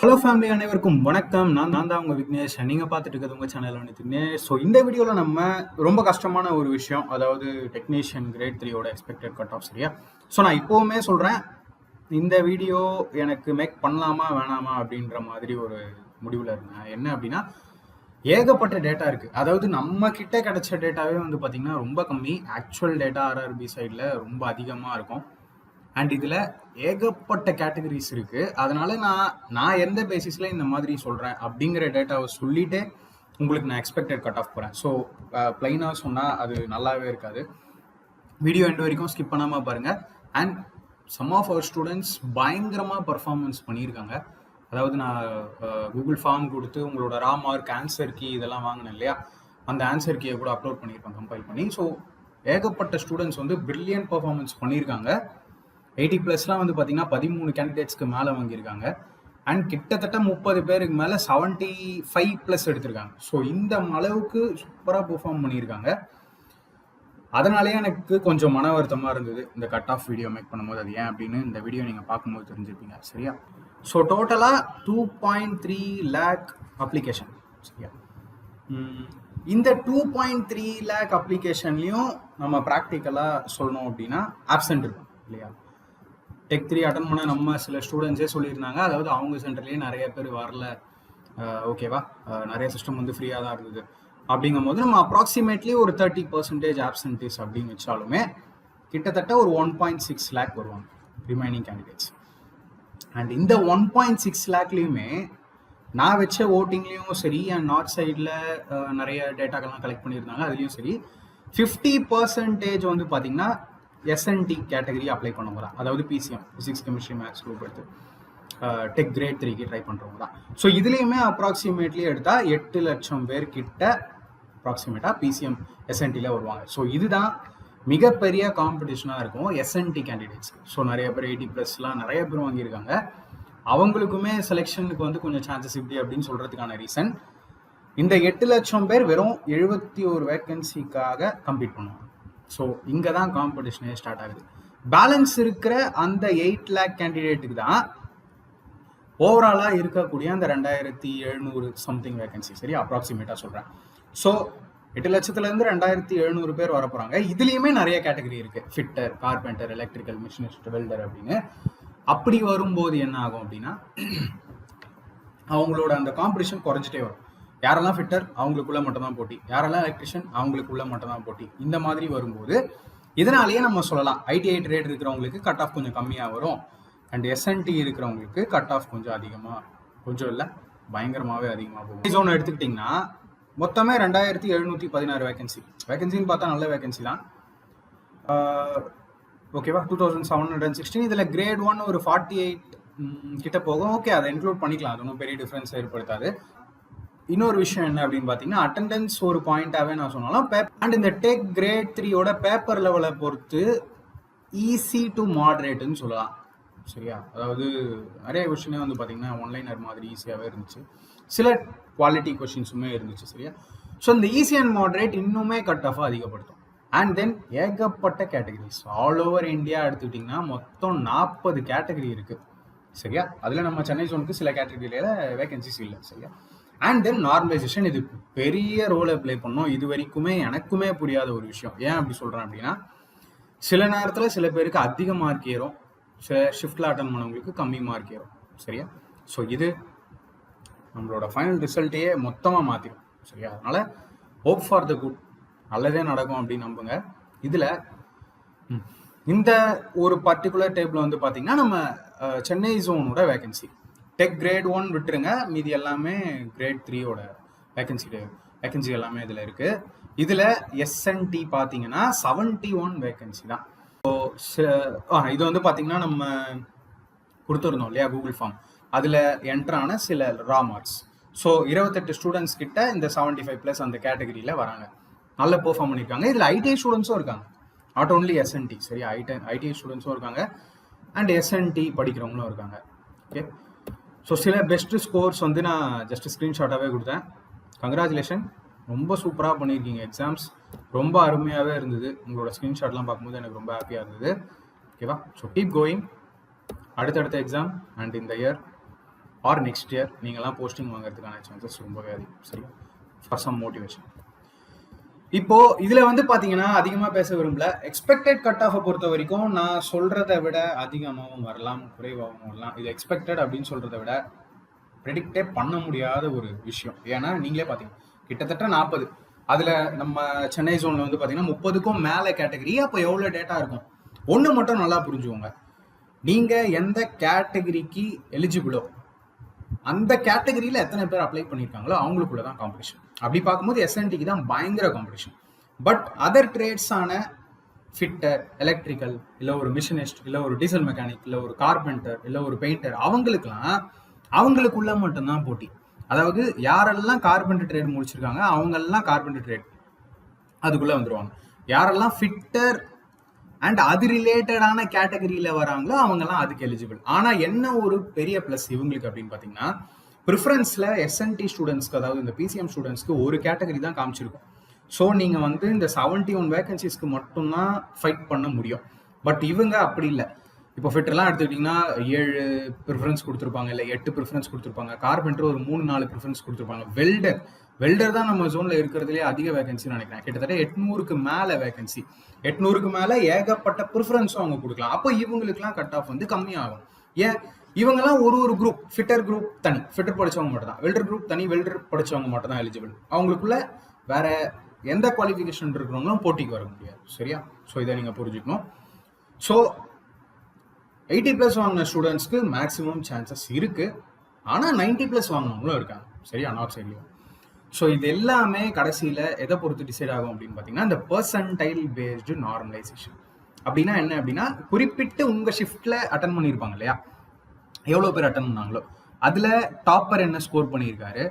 Hello family அனைவருக்கும் வணக்கம். நான் நான் தான் உங்கள் விக்னேஷ். நீங்கள் பார்த்துட்டு இருக்கிறது உங்கள் சேனல் வந்து ஸோ இந்த வீடியோவில் நம்ம ரொம்ப கஷ்டமான ஒரு விஷயம் அதாவது டெக்னீஷியன் கிரேட் த்ரீயோட எக்ஸ்பெக்டட் கட் ஆஃப் சரியா? ஸோ நான் இப்போவுமே சொல்கிறேன் இந்த வீடியோ எனக்கு மேக் பண்ணலாமா வேணாமா அப்படின்ற மாதிரி ஒரு முடிவில் இருந்தேன். என்ன அப்படின்னா ஏகப்பட்ட டேட்டா இருக்குது அதாவது நம்ம கிட்ட கிடைச்ச டேட்டாவே வந்து பார்த்திங்கன்னா ரொம்ப கம்மி. ஆக்சுவல் டேட்டா ஆர்ஆர்பி சைடில் ரொம்ப அதிகமாக இருக்கும். அண்ட் இதில் ஏகப்பட்ட கேட்டகரிஸ் இருக்குது அதனால் நான் நான் எந்த பேசிஸில் இந்த மாதிரி சொல்கிறேன் அப்படிங்கிற டேட்டாவை சொல்லிவிட்டு உங்களுக்கு நான் எக்ஸ்பெக்டட் கட் ஆஃப் போகிறேன் ஸோ ப்ளைனாக சொன்னால் அது நல்லாவே இருக்காது. வீடியோ எண்ட் வரைக்கும் ஸ்கிப் பண்ணாமல் பாருங்கள் and some of our students பயங்கரமாக பர்ஃபார்மன்ஸ் பண்ணியிருக்காங்க. அதாவது நான் கூகுள் ஃபார்ம் கொடுத்து உங்களோட ரா மார்க் ஆன்சர் கீ இதெல்லாம் வாங்கினேன் இல்லையா? அந்த ஆன்சர் கீயை கூட அப்லோட் பண்ணியிருப்பேன் கம்பைல் பண்ணி. ஸோ ஏகப்பட்ட ஸ்டூடெண்ட்ஸ் வந்து பிரில்லியன்ட் பர்ஃபார்மன்ஸ் பண்ணியிருக்காங்க. எயிட்டி ப்ளஸ்லாம் வந்து பார்த்தீங்கன்னா பதிமூணு கேண்டிடேட்ஸ்க்கு மேலே வாங்கியிருக்காங்க. அண்ட் கிட்டத்தட்ட முப்பது பேருக்கு மேலே செவன்ட்டி ஃபைவ் ப்ளஸ் எடுத்திருக்காங்க. ஸோ இந்த அளவுக்கு சூப்பராக பெர்ஃபார்ம் பண்ணியிருக்காங்க. அதனாலேயே எனக்கு கொஞ்சம் மன வருத்தமாக இருந்தது. இந்த கட் ஆஃப் வீடியோ மேக் பண்ணும்போது அது ஏன் அப்படின்னு இந்த வீடியோ நீங்கள் பார்க்கும்போது தெரிஞ்சிருப்பீங்க. சரியா? ஸோ டோட்டலாக two point three lakh application சரியா? இந்த டூ பாயிண்ட் த்ரீ லேக் அப்ளிகேஷன்லேயும் நம்ம ப்ராக்டிக்கலாக சொல்லணும் அப்படின்னா ஆப்சண்ட் இருக்கும் இல்லையா? டெக் த்ரீ அட்டன் பண்ண நம்ம சில ஸ்டூடெண்ட்ஸே சொல்லியிருந்தாங்க. அதாவது அவங்க சென்டர்லேயே நிறைய பேர் வரல. ஓகேவா நிறைய சிஸ்டம் வந்து ஃப்ரீயாக தான் இருந்தது. அப்படிங்கும் போது நம்ம அப்ராக்சிமேட்லி ஒரு தேர்ட்டி பர்சன்டேஜ் ஆப்சன்டேஜ் அப்படின்னு வச்சாலுமே கிட்டத்தட்ட ஒரு ஒன் பாயிண்ட் சிக்ஸ் லேக் வருவாங்க ரிமைனிங் கேண்டிடேட்ஸ் அண்ட் இந்த ஒன் பாயிண்ட் சிக்ஸ் லேக்லேயுமே நான் வச்ச ஓட்டிங்லேயும் சரி அண்ட் நார்த் சைடில் நிறைய டேட்டாக்கள்லாம் கலெக்ட் பண்ணியிருந்தாங்க. அதுலேயும் சரி ஃபிஃப்டி பர்சன்டேஜ் வந்து பார்த்தீங்கன்னா எஸ்என்டி கேட்டகரி அப்ளை பண்ண தான் அதாவது PCM physics chemistry maths group எடுத்து டெக் கிரேட் த்ரீக்கு ட்ரை பண்ணுறவங்க தான். ஸோ இதுலேயுமே அப்ராக்சிமேட்லி எடுத்தால் எட்டு லட்சம் பேர் கிட்ட அப்ராக்சிமேட்டாக பிசிஎம் எஸ்என்டியில் வருவாங்க. ஸோ இதுதான் மிகப்பெரிய காம்படிஷனாக இருக்கும் எஸ்என்டி கேண்டிடேட்ஸ் ஸோ நிறைய பேர் எயிட்டி ப்ளஸ்லாம் நிறைய பேர் வாங்கியிருக்காங்க. அவங்களுக்குமே செலெக்ஷனுக்கு வந்து கொஞ்சம் சான்சஸ் இப்படி அப்படின்னு சொல்கிறதுக்கான ரீசன் இந்த எட்டு லட்சம் பேர் வெறும் எழுபத்தி ஒரு வேக்கன்சிக்காக கம்ப்ளீட் பண்ணுவாங்க. ஸோ இங்கே தான் காம்படிஷனே ஸ்டார்ட் ஆகுது. பேலன்ஸ் இருக்கிற அந்த எயிட் லேக் கேண்டிடேட்டுக்கு தான் ஓவராலாக இருக்கக்கூடிய அந்த ரெண்டாயிரத்தி எழுநூறு சம்திங் வேகன்சி சரி? அப்ராக்சிமேட்டாக சொல்கிறேன் ஸோ எட்டு லட்சத்துலேருந்து ரெண்டாயிரத்தி எழுநூறு பேர் வர போகிறாங்க இதுலேயுமே நிறைய கேட்டகரி இருக்குது fitter carpenter electrical machinist welder அப்படின்னு. அப்படி வரும்போது என்ன ஆகும் அப்படின்னா அவங்களோட அந்த காம்படிஷன் குறைஞ்சிட்டே வரும். யாரெல்லாம் ஃபிட்டர் அவங்களுக்குள்ள மட்டும்தான் போட்டி. யாரெல்லாம் எலக்ட்ரிஷியன் அவங்களுக்குள்ள மட்டும்தான் போட்டி. இந்த மாதிரி வரும்போது இதனாலேயே நம்ம சொல்லலாம் ஐடிஐ ட்ரேட் இருக்கிறவங்களுக்கு கட் ஆஃப் கொஞ்சம் கம்மியாக வரும். அண்ட் எஸ்என்டி இருக்கிறவங்களுக்கு கட் ஆஃப் கொஞ்சம் அதிகமாக கொஞ்சம் இல்லை பயங்கரமாகவே அதிகமாக போகும். ஜோன் எடுத்துக்கிட்டிங்கன்னா மொத்தமே ரெண்டாயிரத்தி எழுநூற்றி பதினாறு வேகன்சி வேகன்சின்னு பார்த்தா நல்ல வேகன்சி தான். ஓகேவா two thousand seven hundred and sixteen இதில் கிரேட் ஒன் ஒரு ஃபார்ட்டி எயிட் கிட்ட போகும். ஓகே அதை இன்க்ளூட் பண்ணிக்கலாம். அது ஒன்றும் பெரிய டிஃப்ரென்ஸ் ஏற்படுத்தாது. இன்னொரு விஷயம் என்ன அப்படின்னு பார்த்தீங்கன்னா அட்டண்டன்ஸ் ஒரு பாயிண்டாகவே நான் சொன்னாலும் பேப் அண்ட் இந்த டெக் கிரேட் த்ரீயோட பேப்பர் லெவலை பொறுத்து ஈஸி டு மாட்ரேட்டுன்னு சொல்லலாம். சரியா? அதாவது நிறைய கொஷினே வந்து பார்த்தீங்கன்னா ஒன்லைனர் மாதிரி ஈஸியாகவே இருந்துச்சு. சில குவாலிட்டி கொஷின்ஸுமே இருந்துச்சு சரியா? ஸோ இந்த ஈஸி அண்ட் மாட்ரேட் இன்னுமே கட் ஆஃபாக அதிகப்படுத்தும். அண்ட் தென் ஏகப்பட்ட கேட்டகரிஸ் ஆல் ஓவர் இந்தியா எடுத்துக்கிட்டிங்கன்னா மொத்தம் நாற்பது கேட்டகரி இருக்குது சரியா? அதில் நம்ம சென்னை ஜோனுக்கு சில கேட்டகரியில் வேகன்சிஸ் இல்லை சரியா? அண்ட் தென் நார்மலைசேஷன் இது பெரிய ரோலை ப்ளே பண்ணோம். இது வரைக்குமே எனக்குமே புரியாத ஒரு விஷயம். ஏன் அப்படி சொல்கிறேன் அப்படின்னா சில நேரத்தில் சில பேருக்கு அதிக மார்க் ஏறும். சில ஷிஃப்டில் அட்டன் பண்ணவங்களுக்கு கம்மி மார்க் ஏறும். சரியா? ஸோ இது நம்மளோட ஃபைனல் ரிசல்ட்டையே மொத்தமாக மாற்றிடும் சரியா? அதனால் ஹோப் ஃபார் த குட் நல்லதே நடக்கும் அப்படின்னு நம்புங்க. இதில் இந்த ஒரு பர்டிகுலர் டேபிள் வந்து பார்த்தீங்கன்னா நம்ம சென்னை ஜோனோட வேகன்சி டெக் கிரேட் ஒன் விட்டுருங்க. மீதி எல்லாமே கிரேட் த்ரீயோட வேகன்சி வேகன்சி எல்லாமே இதில் இருக்குது இதில் எஸ்என்டி பார்த்தீங்கன்னா செவன்ட்டி ஒன் வேகன்சி தான். ஸோ இது வந்து பார்த்தீங்கன்னா நம்ம கொடுத்துருந்தோம் இல்லையா கூகுள் ஃபார்ம் அதில் என்ட்ரான சில ரா மார்க்ஸ் ஸோ இருபத்தெட்டு ஸ்டூடெண்ட்ஸ் கிட்ட இந்த செவன்ட்டி ஃபைவ் ப்ளஸ் அந்த கேட்டகரியில் வராங்க. நல்ல பெர்ஃபார்ம் பண்ணியிருக்காங்க இதில் ஐடிஐ ஸ்டூடெண்ட்ஸும் இருக்காங்க. நாட் ஓன்லி எஸ்என்டி சரி ஐடி ஐடிஐ ஸ்டூடெண்ட்ஸும் இருக்காங்க. அண்ட் எஸ்என்டி படிக்கிறவங்களும் இருக்காங்க. ஓகே ஸோ சில பெஸ்ட் ஸ்கோர்ஸ் வந்து நான் ஜஸ்ட் ஸ்க்ரீன்ஷாட்டாகவே கொடுத்தேன். கங்க்ராச்சுலேஷன் ரொம்ப சூப்பராக பண்ணியிருக்கீங்க எக்ஸாம்ஸ் ரொம்ப அருமையாகவே இருந்தது. உங்களோட ஸ்க்ரீன்ஷாட்லாம் பார்க்கும்போது எனக்கு ரொம்ப ஹாப்பியாக இருந்தது. ஓகேவா ஸோ கீப் கோயிங் அடுத்தடுத்த எக்ஸாம் அண்ட் இந்த இயர் ஆர் நெக்ஸ்ட் இயர் நீங்களாம் போஸ்டிங் வாங்குறதுக்கான சான்சஸ் ரொம்பவே அதிகம். சரியா? ஃபார் சம் மோட்டிவேஷன் இப்போ இதுல வந்து பாத்தீங்கன்னா அதிகமா பேச விரும்பல. எக்ஸ்பெக்டட் கட் ஆஃபை பொறுத்த வரைக்கும் நான் சொல்றதை விட அதிகமாகவும் வரலாம் குறைவாகவும் வரலாம். இது எக்ஸ்பெக்டட் அப்படின்னு சொல்றதை விட ப்ரெடிக்டே பண்ண முடியாத ஒரு விஷயம். ஏன்னா நீங்களே பாத்தீங்க கிட்டத்தட்ட நாற்பது அதுல நம்ம சென்னை ஜோன்ல வந்து பாத்தீங்கன்னா முப்பதுக்கும் மேல கேட்டகரி அப்போ எவ்வளவு டேட்டா இருக்கும்? ஒண்ணு மட்டும் நல்லா புரிஞ்சுக்கோங்க. நீங்க எந்த கேட்டகரிக்கு எலிஜிபிளோ அந்த கேட்டகரியில் எத்தனை பேர் அப்ளை பண்ணியிருக்காங்களோ அவங்களுக்குள்ள தான் காம்படிஷன் அப்படி பார்க்கும்போது எஸ்என்டிக்கு தான் பயங்கர காம்படிஷன் பட் அதர் ட்ரேட்ஸான ஃபிட்டர் எலக்ட்ரிக்கல் இல்லை ஒரு மிஷினிஸ்ட் இல்லை ஒரு டீசல் மெக்கானிக் இல்லை ஒரு கார்பெண்டர் இல்லை ஒரு பெயிண்டர் அவங்களுக்குலாம் அவங்களுக்குள்ள மட்டும்தான் போட்டி. அதாவது யாரெல்லாம் கார்பெண்டர் ட்ரேட் முடிச்சிருக்காங்க அவங்கெல்லாம் கார்பெண்டர் ட்ரேட் அதுக்குள்ளே வந்துடுவாங்க யாரெல்லாம் ஃபிட்டர் அண்ட் அது ரிலேட்டடான கேட்டகரியில வராங்களோ அவங்கெல்லாம் அதுக்கு எலிஜிபிள் ஆனா என்ன ஒரு பெரிய ப்ளஸ் இவங்களுக்கு அப்படின்னு பாத்தீங்கன்னா ப்ரிஃபரன்ஸ்ல எஸ்என்டி ஸ்டூடெண்ட்ஸ்க்கு அதாவது இந்த பிசிஎம் ஸ்டூடெண்ட்ஸ்க்கு ஒரு கேட்டகரி தான் காமிச்சிருக்கும். ஸோ நீங்க வந்து இந்த செவன்டி ஒன் வேகன்சிஸ்க்கு மட்டும்தான் ஃபைட் பண்ண முடியும். பட் இவங்க அப்படி இல்லை. இப்போ ஃபிட்டர்லாம் எடுத்துக்கிட்டிங்கன்னா ஏழு ப்ரிஃபரன்ஸ் கொடுத்துருப்பாங்க இல்லை எட்டு ப்ரிஃபரன்ஸ் கொடுத்துருப்பாங்க. கார்பெண்டர் ஒரு மூணு நாலு ப்ரிஃபரன்ஸ் கொடுத்துருப்பாங்க. வெல்டர் வெல்டர் தான் நம்ம ஜோனில் இருக்கிறதுலே அதிக வேகன்சி நினைக்கிறேன். கிட்டத்தட்ட எட்நூறுக்கு மேலே வேகன்சி எட்நூறுக்கு மேலே ஏகப்பட்ட ப்ரிஃபரன்ஸும் அவங்க கொடுக்கலாம். அப்போ இவங்களுக்குலாம் கட் ஆஃப் வந்து கம்மியாகும். ஏன்? இவங்கெல்லாம் ஒரு ஒரு குரூப் ஃபிட்டர் குரூப் தனி. ஃபிட்டர் படித்தவங்க மட்டும் தான் வெல்டர் குரூப் தனி வெல்டர் படித்தவங்க மட்டும் தான் எலிஜிபிள் அவங்களுக்குள்ள வேற எந்த குவாலிஃபிகேஷன் இருக்கிறவங்களும் போட்டிக்கு வர முடியாது. சரியா? ஸோ இதை நீங்கள் புரிஞ்சுக்கணும். ஸோ எயிட்டி ப்ளஸ் வாங்கின ஸ்டூடெண்ட்ஸ்க்கு மேக்ஸிமம் சான்சஸ் இருக்குது ஆனால் நைன்டி ப்ளஸ் வாங்கினவங்களும் இருக்காங்க. சரியா? நார்த் சைட்லையும் ஸோ இது எல்லாமே கடைசியில் எதை பொறுத்து டிசைட் ஆகும் அப்படின்னு பார்த்தீங்கன்னா இந்த பர்சன்டைல் பேஸ்டு நார்மலைசேஷன் அப்படின்னா என்ன? அப்படின்னா குறிப்பிட்டு உங்கள் ஷிஃப்ட்டில் அட்டன் பண்ணியிருப்பாங்க இல்லையா? எவ்வளோ பேர் அட்டன் பண்ணாங்களோ. அதில் டாப்பர் என்ன ஸ்கோர் பண்ணியிருக்காரு?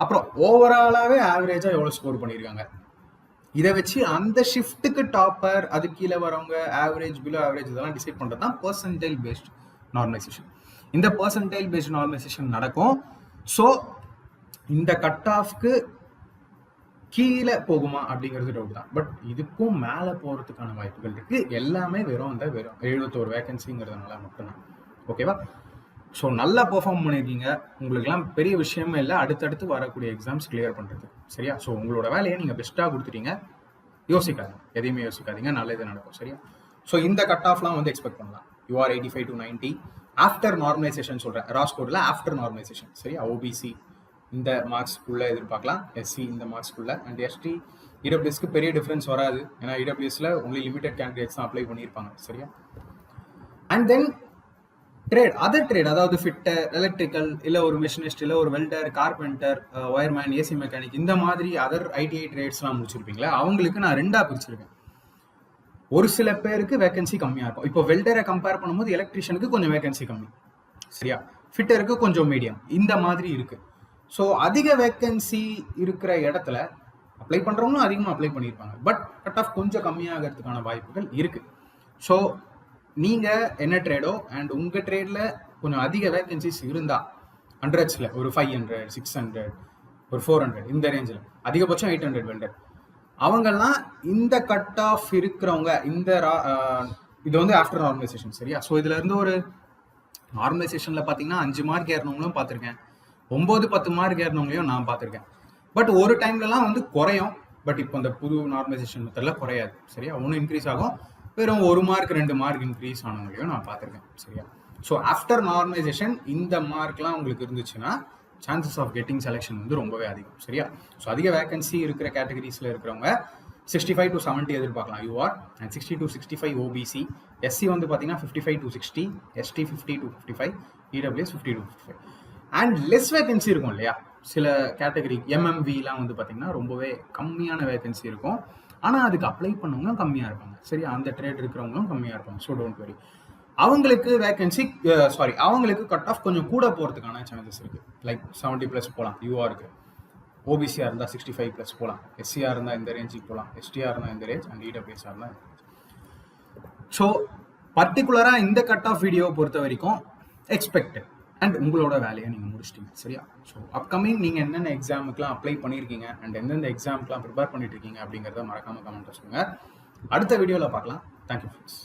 அப்புறம் ஓவராலாகவே ஆவரேஜாக எவ்வளோ ஸ்கோர் பண்ணியிருக்காங்க? இதை வச்சு அந்த ஷிஃப்ட்டுக்கு டாப்பர் அது கீழே வரவங்க ஆவரேஜ் பிலோ ஆவரேஜ் இதெல்லாம் டிசைட் பண்ணுறது தான் பர்சன்டைல் பேஸ்ட் நார்மலைசேஷன் இந்த பர்சன்டைல் பேஸ்ட் நார்மலைசேஷன் நடக்கும். ஸோ இந்த கட் ஆஃப்க்கு கீழே போகுமா அப்படிங்கிறது டவுட் தான். பட் இதுக்கும் மேலே போகிறதுக்கான வாய்ப்புகள் இருக்குது எல்லாமே வெறும் அந்த வெறும் எழுபத்தோரு வேகன்சிங்கிறதுனால மட்டும்தான். ஓகேவா ஸோ நல்லா பெர்ஃபார்ம் பண்ணியிருக்கீங்க உங்களுக்குலாம் பெரிய விஷயமே இல்லை. அடுத்தடுத்து வரக்கூடிய எக்ஸாம்ஸ் கிளியர் பண்ணுறது சரியா? ஸோ உங்களோட வேலையை நீங்கள் பெஸ்ட்டாக கொடுத்துட்டீங்க. யோசிக்காதீங்க. எதையுமே யோசிக்காதீங்க. நல்லது நடக்கும். சரியா? ஸோ இந்த கட் ஆஃப்லாம் வந்து எக்ஸ்பெக்ட் பண்ணலாம். UR eighty five to ninety after normalisation சொல்கிறேன் ராஸ்கோடில் ஆஃப்டர் நார்மலைசேஷன் சரியா? ஓபிசி இந்த மார்க்ஸ்க்குள்ளே எதிர்பார்க்கலாம். எஸ்சி இந்த மார்க்ஸ்க்குள்ளே அண்ட் எஸ்டி இடபிள்யூஸ்க்கு பெரிய டிஃப்ரென்ஸ் வராது. ஏன்னா இடபிள்யூஸில் ஒன்லி லிமிடெட் கேண்டிடேட்ஸ் தான் அப்ளை பண்ணியிருப்பாங்க. சரியா? And then trade other trade அதாவது ஃபிட்டர் எலக்ட்ரிக்கல் இல்லை ஒரு மிஷினிஸ்ட் இல்லை ஒரு welder carpenter wireman AC mechanic இந்த மாதிரி அதர் ஐடிஐ ட்ரேட்ஸ்லாம் முடிச்சிருப்பீங்களா? அவங்களுக்கு நான் ரெண்டாக பிரிச்சிருக்கேன். ஒரு சில பேருக்கு வேகன்சி கம்மியாக இருக்கும். இப்போ வெல்டரை கம்பேர் பண்ணும்போது எலக்ட்ரிஷியனுக்கு கொஞ்சம் வேகன்சி கம்மி. சரியா? ஃபிட்டருக்கு கொஞ்சம் மீடியம் இந்த மாதிரி இருக்குது ஸோ அதிக வேக்கன்சி இருக்கிற இடத்துல அப்ளை பண்ணுறவங்களும் அதிகமாக அப்ளை பண்ணியிருப்பாங்க. பட் கட் ஆஃப் கொஞ்சம் கம்மியாகிறதுக்கான வாய்ப்புகள் இருக்குது ஸோ நீங்கள் என்ன ட்ரேடோ அண்ட் உங்கள் ட்ரேடில் கொஞ்சம் அதிக வேக்கன்சிஸ் இருந்தால் ஹண்ட்ரட்ஸில் ஒரு ஃபைவ் ஹண்ட்ரட் சிக்ஸ் ஹண்ட்ரட் ஒரு ஃபோர் ஹண்ட்ரட் இந்த ரேஞ்சில் அதிகபட்சம் எயிட் ஹண்ட்ரட் வெண்டர் அவங்கெல்லாம் இந்த கட் ஆஃப் இருக்கிறவங்க இந்த ரா- இது வந்து ஆஃப்டர் நார்மலைசேஷன் சரியா? ஸோ இதுல இருந்து ஒரு நார்மலைசேஷனில் பார்த்தீங்கன்னா அஞ்சு மார்க் ஏறினவங்களும் பார்த்துருக்கேன் ஒம்பது பத்து மார்க் ஏறினவங்களையும் நான் பார்த்துருக்கேன் பட் ஒரு டைம்லலாம் வந்து குறையும். பட் இப்போ இந்த புது நார்மலைசேஷன் மெத்தடில் குறையாது சரியா? ஒன்றும் இன்க்ரீஸ் ஆகும். வெறும் ஒரு மார்க் ரெண்டு மார்க் இன்க்ரீஸ் ஆனவங்களையும் நான் பார்த்துருக்கேன். சரியா? ஸோ ஆஃப்டர் நார்மலைசேஷன் இந்த மார்க்லாம் உங்களுக்கு இருந்துச்சுன்னா சான்சஸ் ஆஃப் கெட்டிங் செலெக்ஷன் வந்து ரொம்பவே அதிகம். சரியா? ஸோ அதிக வேகன்சி இருக்கிற கேட்டகரிஸில் இருக்கிறவங்க சிக்ஸ்டி ஃபைவ் டு செவன்ட்டி எதிர்பார்க்கலாம் UR and sixty to sixty five OBC SC வந்து பார்த்தீங்கன்னா fifty five to sixty ST fifty to fifty five EWS fifty to fifty five and less vacancy இருக்கும் இல்லையா? சில கேட்டகரி எம்எம்விலாம் வந்து பார்த்தீங்கன்னா ரொம்பவே கம்மியான வேகன்சி இருக்கும். ஆனால் அதுக்கு அப்ளை பண்ணவங்களும் கம்மியாக இருப்பாங்க. சரி அந்த ட்ரேட் இருக்கிறவங்களும் கம்மியாக இருப்பாங்க. ஸோ டோன்ட் வரி அவங்களுக்கு வேகன்சி சாரி அவங்களுக்கு கட் ஆஃப் கொஞ்சம் கூட போகிறதுக்கான சான்சஸ் இருக்குது லைக் செவன்ட்டி ப்ளஸ் போகலாம் யூஆருக்கு ஓபிசியாக இருந்தால் சிக்ஸ்டி ஃபைவ் ப்ளஸ் போகலாம் எஸ்சியாக இருந்தால் இந்த ரேஞ்சுக்கு போகலாம் எஸ்டிஆர் இருந்தால் இந்த ரேஞ்ச் அண்ட் இடபிள்யூஎஸ்ஆர் இருந்தால் ஸோ பர்டிகுலராக இந்த கட் ஆஃப் வீடியோவை பொறுத்த வரைக்கும் எக்ஸ்பெக்டட் அண்ட் உங்களோட வேலையை நீங்கள் முடிச்சிட்டீங்க சரியா? ஸோ அப்கமிங் நீங்கள் என்னென்ன எக்ஸாமுக்குலாம் அப்ளை பண்ணியிருக்கீங்க அண்ட் எந்தெந்த எக்ஸாமுக்குலாம் ப்ரிப்பேர் பண்ணிட்டு இருக்கீங்க அப்படிங்கிறத மறக்காம கமெண்ட்டில் சொல்லுங்கள் அடுத்த வீடியோவில் பார்க்கலாம். Thank you friends